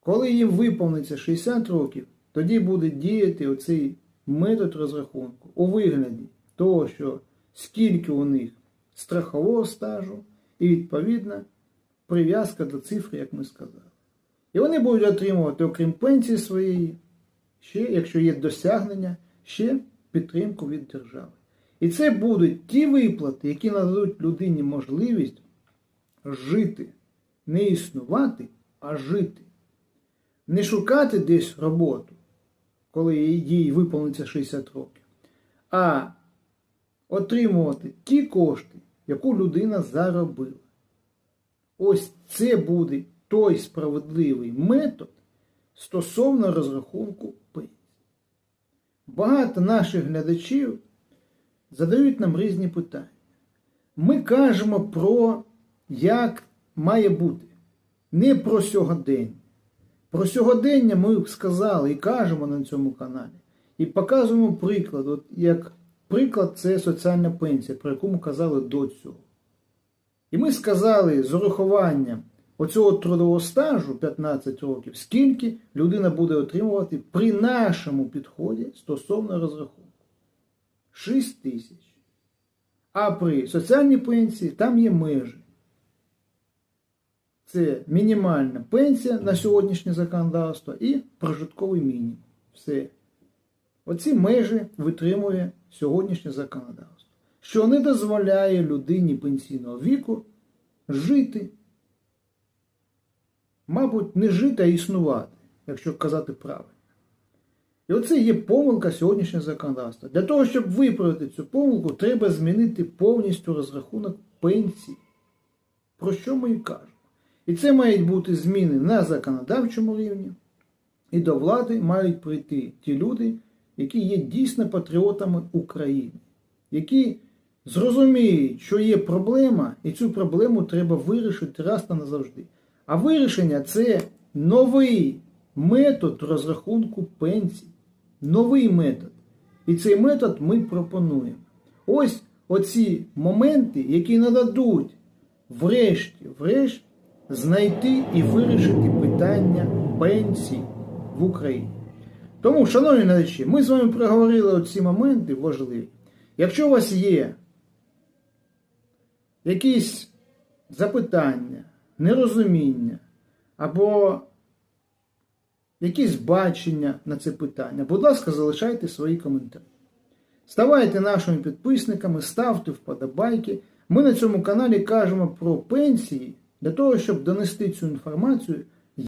Коли їм виповниться 60 років, тоді буде діяти оцей метод розрахунку у вигляді того, що скільки у них страхового стажу і відповідна прив'язка до цифри, як ми сказали. І вони будуть отримувати, окрім пенсії своєї, ще, якщо є досягнення, ще підтримку від держави. І це будуть ті виплати, які нададуть людині можливість жити, не існувати, а жити. Не шукати десь роботу, коли їй виповниться 60 років, а отримувати ті кошти, яку людина заробила. Ось це буде той справедливий метод стосовно розрахунку пенсії. Багато наших глядачів задають нам різні питання. Ми кажемо про як має бути, не про сьогодення. Про сьогодення ми сказали і кажемо на цьому каналі. І показуємо приклад. От як приклад це соціальна пенсія, про яку ми казали до цього. І ми сказали з урахуванням оцього трудового стажу 15 років, скільки людина буде отримувати при нашому підході стосовно розрахунку. 6 тисяч. А при соціальній пенсії там є межі. Це мінімальна пенсія на сьогоднішнє законодавство і прожитковий мінімум. Все. Оці межі витримує сьогоднішнє законодавство, що не дозволяє людині пенсійного віку жити. Мабуть, не жити, а існувати, якщо казати правильно. І оце є помилка сьогоднішнього законодавства. Для того, щоб виправити цю помилку, треба змінити повністю розрахунок пенсії. Про що ми і кажемо? І це мають бути зміни на законодавчому рівні, і до влади мають прийти ті люди, які є дійсно патріотами України, які зрозуміють, що є проблема, і цю проблему треба вирішити раз та назавжди. А вирішення це новий метод розрахунку пенсій. Новий метод. І цей метод ми пропонуємо. Ось оці моменти, які нададуть врешті, врешті, знайти і вирішити питання пенсій в Україні. Тому, шановні глядачі, ми з вами проговорили оці моменти важливі. Якщо у вас є якісь запитання, нерозуміння або якісь бачення на це питання, будь ласка, залишайте свої коментарі. Ставайте нашими підписниками, ставте вподобайки. Ми на цьому каналі кажемо про пенсії для того, щоб донести цю інформацію